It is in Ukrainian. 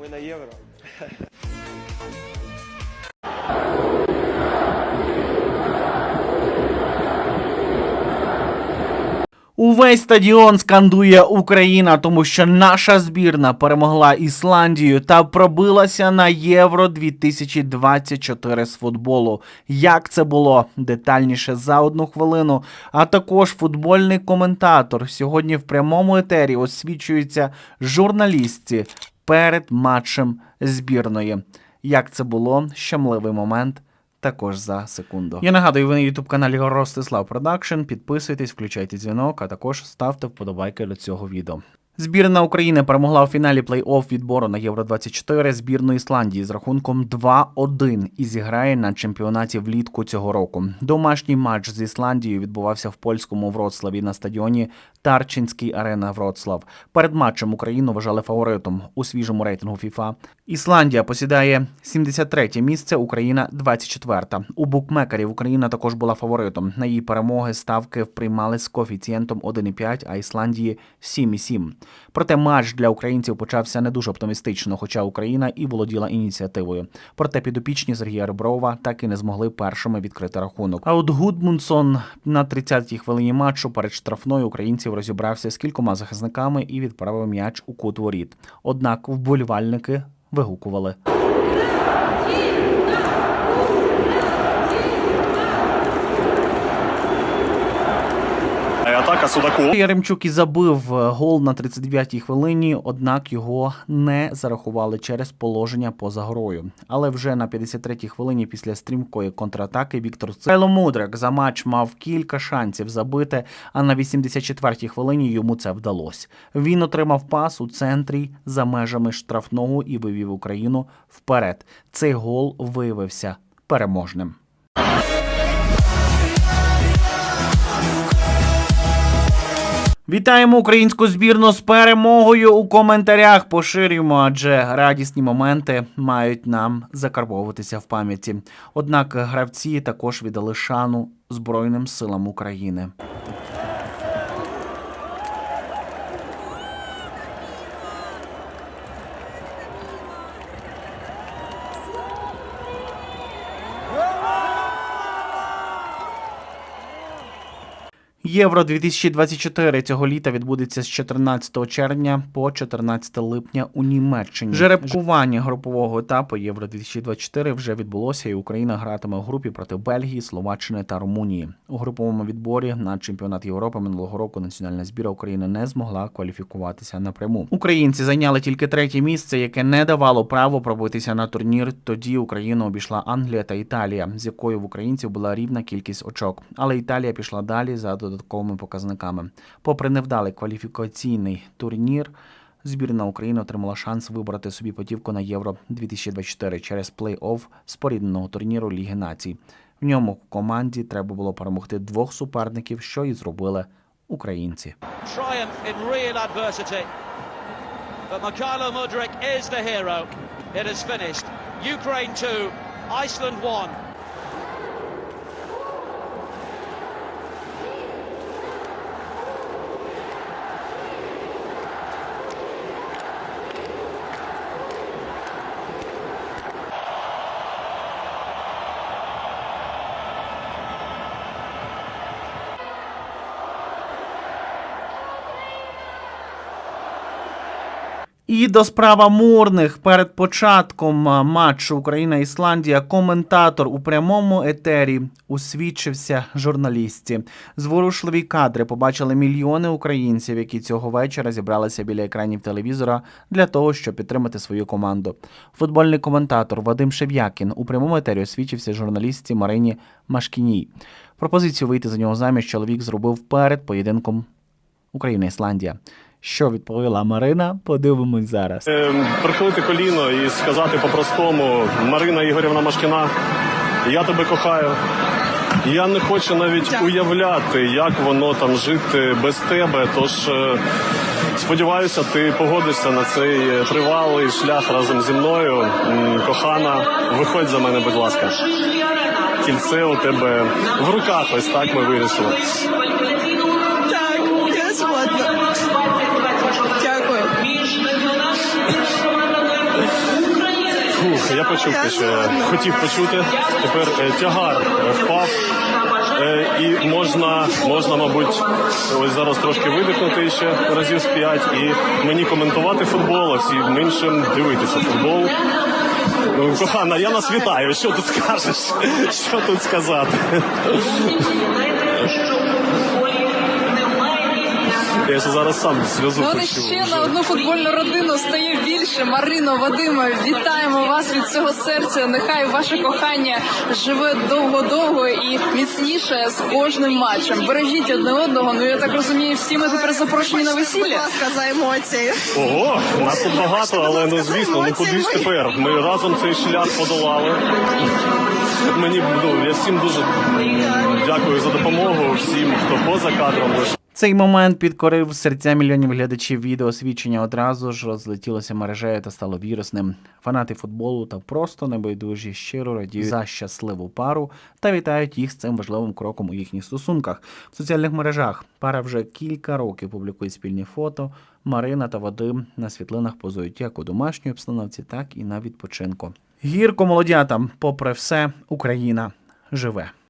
Ми на євро. Увесь стадіон скандує Україна, тому що наша збірна перемогла Ісландію та пробилася на Євро 2024 з футболу. Як це було детальніше за одну хвилину? А також футбольний коментатор сьогодні в прямому етері освічується журналістці перед матчем збірної. Як це було? Щемливий момент. Також за секунду. Я нагадую, ви на youtube каналі Ростислав Продакшн. Підписуйтесь, включайте дзвінок, а також ставте вподобайки до цього відео. Збірна України перемогла у фіналі плей-офф відбору на Євро 24 збірну Ісландії з рахунком 2-1 і зіграє на чемпіонаті влітку цього року. Домашній матч з Ісландією відбувався в польському Вроцлаві на стадіоні Тарчинський арена Вроцлав. Перед матчем Україну вважали фаворитом у свіжому рейтингу FIFA. Ісландія посідає 73 місце, Україна 24. У букмекерів Україна також була фаворитом. На її перемоги ставки приймали з коефіцієнтом 1,5, а Ісландії 7,7. Проте матч для українців почався не дуже оптимістично, хоча Україна і володіла ініціативою. Проте підопічні Сергія Реброва так і не змогли першими відкрити рахунок. А от Гудмунсон на 30-й хвилині матчу перед штрафною українців розібрався з кількома захисниками і відправив м'яч у кут воріт. Однак вболівальники вигукували. Атака Судаков. Яремчук і забив е, гол на 39-й хвилині, однак його не зарахували через положення поза грою. Але вже на 53-й хвилині після стрімкої контратаки Віктор Цайло Мудрик за матч мав кілька шансів забити, а на 84-й хвилині йому це вдалося. Він отримав пас у центрі за межами штрафного і вивів Україну вперед. Цей гол виявився переможним. Вітаємо українську збірну з перемогою у коментарях. Поширюємо, адже радісні моменти мають нам закарбовуватися в пам'яті. Однак гравці також віддали шану Збройним силам України. Євро 2024 цього літа відбудеться з 14 червня по 14 липня у Німеччині. Жеребкування групового етапу Євро 2024 вже відбулося, і Україна гратиме у групі проти Бельгії, Словаччини та Румунії. У груповому відборі на чемпіонат Європи минулого року національна збіра України не змогла кваліфікуватися напряму. Українці зайняли тільки третє місце, яке не давало право пробитися на турнір. Тоді Україну обійшла Англія та Італія, з якою в українців була рівна кількість очок. Але Італія пішла далі за додатковими показниками. Попри невдалий кваліфікаційний турнір. Збірна України отримала шанс вибрати собі путівку на Євро 2024 через плей-офф спорідненого турніру Ліги Націй. В ньому команді треба було перемогти двох суперників, що і зробили українці. But Mikhailo Mudrik is the hero. It is finished. Ukraine 2, Iceland 1. І до справа мурних перед початком матчу Україна-Ісландія коментатор у прямому етері усвідчився журналістці. Зворушливі кадри побачили мільйони українців, які цього вечора зібралися біля екранів телевізора для того, щоб підтримати свою команду. Футбольний коментатор Вадим Шев'якін у прямому етері освічився журналістці Марині Машкіній. Пропозицію вийти за нього заміж чоловік зробив перед поєдинком Україна-Ісландія. Що відповіла Марина? Подивимось зараз. Ем, Прихилити коліно і сказати по-простому: Марина Ігорівна Машкіна, я тебе кохаю. Я не хочу навіть уявляти, як воно там жити без тебе. Тож е, сподіваюся, ти погодишся на цей е, тривалий шлях разом зі мною. Кохана, виходь за мене, будь ласка. Кільце у тебе в руках. Ось так ми вирішили. Я почув те, що я хотів почути. Тепер е, тягар е, впав. Е, І можна, можна, мабуть, ось зараз трошки видихнути ще разів з п'ять і мені коментувати футбол, а всім іншим дивитися футбол. Ну, Кохана, я нас вітаю. Що тут скажеш? Що тут сказати? Я ще зараз сам зв'язу Ну, от почув. ще вже. на одну футбольну родину стає більше. Марино, Вадиме, вітаємо вас від цього серця. Нехай ваше кохання живе довго-довго і міцніше з кожним матчем. Бережіть одне одного. Ну я так розумію, всі ми тепер запрошені на Будь весілля. ласка, за емоції. Ого, нас тут багато, але ну звісно, ну куди ж тепер? Ми разом цей шлях подолали. Мені ну, я всім дуже дякую за допомогу, всім, хто поза кадром. лише. Цей момент підкорив серця мільйонів глядачів відео. Свідчення одразу ж розлетілося мережею та стало вірусним. Фанати футболу та просто небайдужі щиро радіють за щасливу пару та вітають їх з цим важливим кроком у їхніх стосунках. В соціальних мережах пара вже кілька років публікує спільні фото. Марина та Вадим на світлинах позують як у домашній обстановці, так і на відпочинку. Гірко молодятам, попри все, Україна живе.